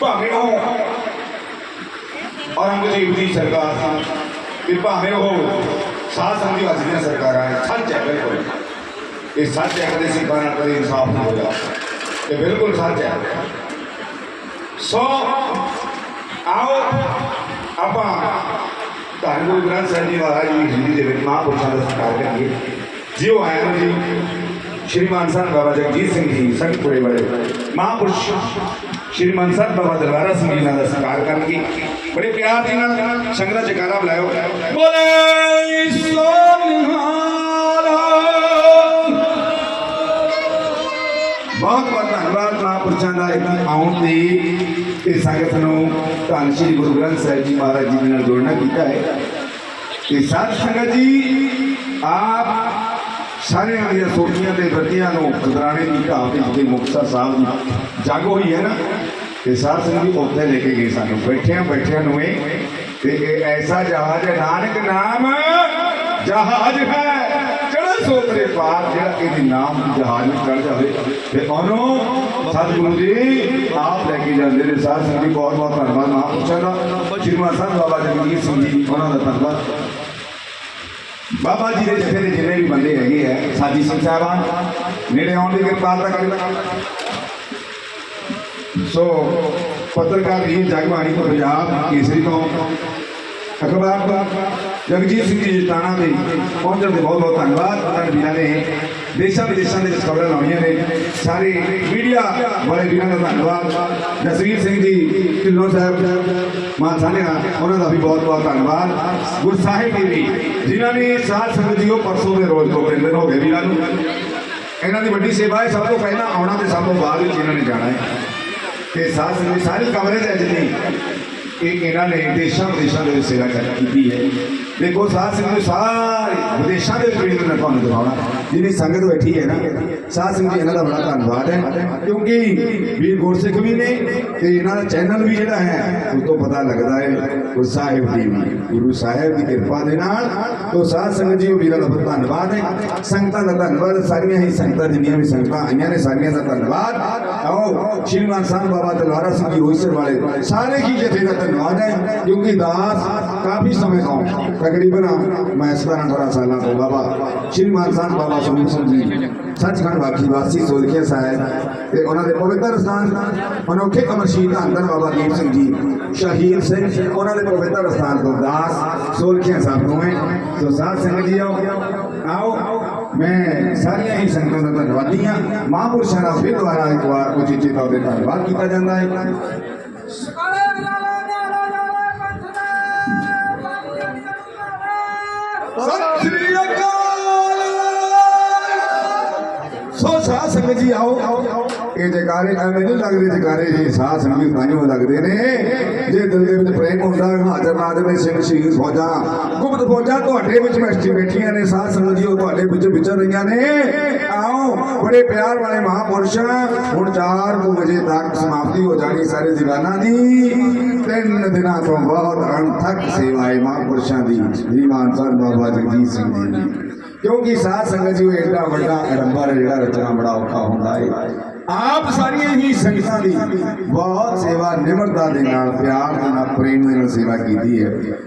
ਭਾਵੇਂ ਉਹ ਔਰੰਗਜ਼ੇਬ ਦੀ ਸਰਕਾਰ ਸੀ ਤੇ ਭਾਵੇਂ ਉਹ ਸਾਧ ਸੰਗਤ ਦੀ ਵਾਸੀ ਦੀਆਂ ਸਰਕਾਰਾਂ ਹੈ ਸੱਚ ਹੈ ਬਿਲਕੁਲ। ਇਹ ਸੱਚ ਹੈ ਕਦੇ ਸਿੱਖਾਂ ਨਾਲ ਕਦੇ ਇਨਸਾਫ ਨਹੀਂ ਹੋਇਆ ਇਹ ਬਿਲਕੁਲ ਸੱਚ ਹੈ। ਸੋ, ਆਓ, ਆਪਾਂ ਧੰਨ ਗੁਰੂ ਗ੍ਰੰਥ ਸਾਹਿਬ ਜੀ ਮਹਾਰਾਜ ਜੀ ਹਿੰਦੀ ਦੇ ਵਿੱਚ ਮਹਾਂਪੁਰਸ਼ਾਂ ਦਾ ਸਤਿਕਾਰ ਕਰੀਏ। ਜਿਉ ਆਇਆ ਨੂੰ ਜੀ ਸ਼੍ਰੀਮਾਨ ਸਾਹਿਬ ਬਾਬਾ ਜਗਜੀਤ ਸਿੰਘ ਜੀ ਸੰਗਤਪੁਰੇ ਵਾਲੇ। ਮਹਾਂਪੁਰਸ਼ ਸ਼੍ਰੀ ਸਾਹਿਬ ਬਾਬਾ ਦਰਬਾਰਾ ਸਿੰਘ ਜੀ ਨਾਲ ਦਾ ਸਤਿਕਾਰ ਕਰਨਗੇ। ਬੜੇ ਪਿਆਰ ਦੇ ਨਾਲ ਸੰਗਤ ਜਕਾਰਾ ਬੁਲਾਇਓ। ਬੋਲੇ ਸੋਨਿਹਾਲ। ਬਹੁਤ ਬਹੁਤ ਧੰਨਵਾਦ ਮਹਾਂਪੁਰਸ਼ਾਂ ਦਾ ਇਹਨਾਂ ਆਉਣ ਦੀ ਤੇ ਸੰਗਤ ਨੂੰ ਧੰਨ ਸ਼੍ਰੀ ਗੁਰੂ ਗ੍ਰੰਥ ਸਾਹਿਬ ਜੀ ਮਹਾਰਾਜ ਜੀ ਦੇ ਨਾਲ ਜੋੜਨਾ ਕੀਤਾ ਹੈ। ਤੇ ਸਾਧ ਸੰਗਤ ਜੀ, ਆਪ ਸਾਰਿਆਂ ਦੀਆਂ ਸੋਚੀਆਂ ਤੇ ਵਰਤੀਆਂ ਨੂੰ ਖਦਰਾਣੇ ਦੀ ਢਾਬ ਤੇ ਜਿੱਥੇ ਮੁਕਤਸਰ ਸਾਹਿਬ ਦੀ ਜਗ ਹੋਈ ਹੈ ਨਾ ਤੇ ਸਾਧ ਸੰਗਤ ਜੀ ਉੱਥੇ ਲੈ ਕੇ ਗਏ ਸਾਨੂੰ। ਬੈਠਿਆਂ ਬੈਠਿਆਂ ਨੂੰ ਇਹ ਤੇ ਇਹ ਐਸਾ ਜਹਾਜ਼ ਹੈ, ਨਾਨਕ ਨਾਮ ਜਹਾਜ਼ ਹੈ। ਚੜ੍ਹ ਸੋਤਰੇ ਪਾਰ ਜਿਹੜਾ ਇਹਦੇ ਨਾਮ ਜਹਾਜ਼ ਵਿੱਚ ਚੜ ਜਾਵੇ ਤੇ ਉਹਨੂੰ ਸਤਿਗੁਰੂ ਜੀ ਆਪ ਲੈ ਕੇ ਜਾਂਦੇ ਨੇ। ਸਾਧ ਸਿੰਘ ਜੀ ਬਹੁਤ ਬਹੁਤ ਧੰਨਵਾਦ। ਮਹਾਂਪੁਰਸ਼ਾਂ ਦਾ ਸ਼੍ਰੀਮਾਨ ਸਾਹਿਬ ਬਾਬਾ ਜਗਜੀਤ ਸਿੰਘ ਜੀ ਉਹਨਾਂ ਦਾ ਧੰਨਵਾਦ। ਬਾਬਾ ਜੀ ਦੇ ਜਥੇ ਦੇ ਜਿੰਨੇ ਵੀ ਬੰਦੇ ਹੈਗੇ ਆ, ਸਾਜੀ ਸਿੰਘ ਸਾਹਿਬਾਨ ਨੇੜੇ ਆਉਣ ਦੀ ਕਿਰਪਾਲਤਾ ਕਰਨਾ ਸੋ, ਪੱਤਰਕਾਰ ਵੀਰ ਜਗਬਾਣੀ ਤੋਂ ਪੰਜਾਬ, ਕੇਸਰੀ ਤੋਂ ਅਖਬਾਰ ਤੋਂ। ਜਗਜੀਤ ਸਿੰਘ ਜੀ ਜਟਾਣਾ ਦੇ ਪਹੁੰਚਣ ਦੇ ਬਹੁਤ ਬਹੁਤ ਧੰਨਵਾਦ। ਉਹਨਾਂ ਵੀਰਾਂ ਨੇ ਦੇਸ਼ਾਂ ਵਿਦੇਸ਼ਾਂ ਦੇ ਵਿੱਚ ਖਬਰਾਂ ਲਾਉਣੀਆਂ ਨੇ। ਸਾਰੇ ਮੀਡੀਆ ਵਾਲੇ ਵੀਰਾਂ ਦਾ ਧੰਨਵਾਦ। ਜਸਵੀਰ ਸਿੰਘ ਜੀ, ਢਿੱਲੋਂ ਸਾਹਿਬ, ਮਾਨ ਸਾਨਿਆ ਉਹਨਾਂ ਦਾ ਵੀ ਬਹੁਤ ਬਹੁਤ ਧੰਨਵਾਦ। ਗੁਰਸਾਹਿਬ ਵੀ, ਜਿਨ੍ਹਾਂ ਨੇ ਸਾਧ ਸੰਗਤ ਜੀ ਉਹ ਪਰਸੋਂ ਦੇ ਰੋਜ਼ ਤੋਂ ਤਿੰਨ ਹੋ ਗਏ ਵੀਰਾਂ ਨੂੰ। ਇਹਨਾਂ ਦੀ ਵੱਡੀ ਸੇਵਾ ਹੈ, ਸਭ ਤੋਂ ਪਹਿਲਾਂ ਆਉਣਾ ਤੇ ਸਭ ਤੋਂ ਬਾਅਦ ਵਿੱਚ ਇਹਨਾਂ ਨੇ ਜਾਣਾ ਹੈ। ਤੇ ਸਾਧ ਸੰਗਤ ਦੀ ਸਾਰੀ ਕਵਰੇਜ ਹੈ ਜਿੰਨੀ। ਇਹ ਇਹਨਾਂ ਨੇ ਦੇਸ਼ਾਂ ਵਿਦੇਸ਼ਾਂ ਦੇ ਵਿੱਚ ਸੇਵਾ ਕੀਤੀ ਹੈ ਦੇਖੋ ਸਾਧ ਸਿੰਘ ਨੂੰ ਸਾਰੇ ਵਿਦੇਸ਼ਾਂ ਦੇ ਵਿੱਚ ਵੀ ਇਹਨਾਂ ਨੇ ਤੁਹਾਨੂੰ ਦਿਖਾਉਣਾ। ਜਿਹਦੀ ਸੰਗਤ ਬੈਠੀ ਹੈ ਨਾ, ਸਾਧ ਸੰਗਤ ਜੀ ਇਹਨਾਂ ਦਾ ਬੜਾ ਧੰਨਵਾਦ ਹੈ। ਕਿਉਂਕਿ ਵੀਰ ਗੁਰਸਿੱਖ ਵੀ ਨੇ ਤੇ ਇਹਨਾਂ ਦਾ ਚੈਨਲ ਵੀ ਜਿਹੜਾ ਹੈ, ਉਸ ਤੋਂ ਪਤਾ ਲੱਗਦਾ ਹੈ ਗੁਰੂ ਸਾਹਿਬ ਦੀ ਵੀ, ਗੁਰੂ ਸਾਹਿਬ ਦੀ ਕਿਰਪਾ ਦੇ ਨਾਲ। ਤੋਂ ਸਾਧ ਸੰਗਤ ਜੀ, ਉਹ ਵੀਰਾਂ ਦਾ ਬਹੁਤ ਧੰਨਵਾਦ ਹੈ। ਸੰਗਤਾਂ ਦਾ ਧੰਨਵਾਦ, ਸਾਰੀਆਂ ਹੀ ਸੰਗਤਾਂ, ਜਿੰਨੀਆਂ ਵੀ ਸੰਗਤਾਂ ਆਈਆਂ ਨੇ, ਸਾਰੀਆਂ ਦਾ ਧੰਨਵਾਦ। ਆਓ ਸ਼੍ਰੀਮਾਨ ਸਾਹਿਬ ਬਾਬਾ ਤਲਵਾਰਾ ਸਿੰਘ ਜੀ ਹੋਈਸਰ ਵਾਲੇ, ਸਾਰੇ ਹੀ ਜਥੇ ਦਾ ਧੰਨਵਾਦ ਹੈ। ਕਿਉਂਕਿ ਦਾਸ ਕਾਫੀ ਸਮੇਂ ਤੋਂ ਤਕਰੀਬਨ, ਮੈਂ 17 18 ਸਾਲਾਂ ਤੋਂ ਬਾਬਾ ਸ਼੍ਰੀਮਾਨ ਸਾਹਿਬ ਬਾਬਾ ਸੁਨੀਲ ਸਿੰਘ ਜੀ। ਸੱਚਖੰਡ ਵਾਕੀ ਵਾਸੀ ਸੋਲਖੀਆ ਸਾਹਿਬ ਤੇ ਉਹਨਾਂ ਦੇ ਪਵਿੱਤਰ ਸਥਾਨ ਅਨੋਖੇ ਅਮਰਸ਼ੀਲ ਧੰਨ ਬਾਬਾ ਦੀਪ ਸਿੰਘ ਜੀ, ਸ਼ਹੀਦ ਸਿੰਘ, ਉਹਨਾਂ ਦੇ ਪਵਿੱਤਰ ਸਥਾਨ ਤੋਂ ਦਾਸ ਸੋਲਖੀਆ ਸਾਹਿਬ ਤੋਂ ਹੈ ਸੋ ਸਾਧ ਸੰਗਤ ਜੀ ਆਓ, ਮੈਂ ਸਾਰੀਆਂ ਹੀ ਸੰਗਤਾਂ ਦਾ ਧੰਨਵਾਦੀ ਹਾਂ। ਮਹਾਂਪੁਰਸ਼ਾਂ ਦਾ ਫਿਰ ਦੁਆਰਾ ਇੱਕ ਵਾਰ ਉਚੇਚੇ ਤੌਰ ਤੇ ਧੰਨਵਾਦ ਕੀਤਾ ਜਾਂਦਾ ਹੈ। ਸਤਿ ਸ੍ਰੀ ਅਕਾਲ! ਸੋ ਸਾਧ ਸੰਗਤ ਜੀ ਆਓ। ਇਹ ਜਕਾਰੇ ਐਵੇਂ ਨਹੀਂ ਲੱਗਦੇ, ਜਕਾਰੇ ਜੀ ਸਾਧ ਸੰਗਤ ਤਾਈਓ ਲੱਗਦੇ ਨੇ। ਜੇ ਦਿਲ ਦੇ ਵਿੱਚ ਪ੍ਰੇਮ ਹੁੰਦਾ, ਹਾਜ਼ਰ ਨਾਜ਼ਰ ਨੇ ਸਿੰਘ ਸ਼ਹੀਦ ਫੌਜਾਂ, ਗੁਪਤ ਫੌਜਾਂ ਤੁਹਾਡੇ ਵਿੱਚ ਬੈਠੀ ਬੈਠੀਆਂ ਨੇ ਸਾਧ ਸੰਗਤ ਜੀ ਉਹ ਤੁਹਾਡੇ ਵਿੱਚ ਵਿਚਰ ਰਹੀਆਂ ਨੇ। ਆਓ, ਬੜੇ ਪਿਆਰ ਵਾਲੇ ਮਹਾਪੁਰਸ਼, ਹੁਣ 4 ਵਜੇ ਤੱਕ ਸਮਾਪਤੀ ਹੋ ਜਾਣੀ ਸਾਰੇ ਦੀਵਾਨਾਂ ਦੀ। ਤਿੰਨ ਦਿਨਾਂ ਤੋਂ ਬਾਅਦ ਅਣਥੱਕ ਸੇਵਾਏ ਮਹਾਪੁਰਸ਼ਾਂ ਦੀ। ਸ੍ਰੀਮਾਨ ਸਾਹਿਬ ਬਾਬਾ ਜਗਜੀਤ ਸਿੰਘ ਜੀ ਕਿਉਂਕਿ ਸਾਧ ਸੰਗਤ ਜੀ ਉਹ ਐਡਾ ਵੱਡਾ ਅਡੰਬਰ ਹੈ ਜਿਹੜਾ ਰਚਨਾ ਬੜਾ ਔਖਾ ਹੁੰਦਾ ਹੈ ਆਪ ਸਾਰੀਆਂ ਹੀ ਸੰਗਤਾਂ ਦੀ ਬਹੁਤ ਸੇਵਾ ਨਿਮਰਤਾ ਦੇ ਨਾਲ, ਪਿਆਰ ਦੇ ਨਾਲ, ਪ੍ਰੇਮ ਦੇ ਨਾਲ ਸੇਵਾ ਕੀਤੀ ਹੈ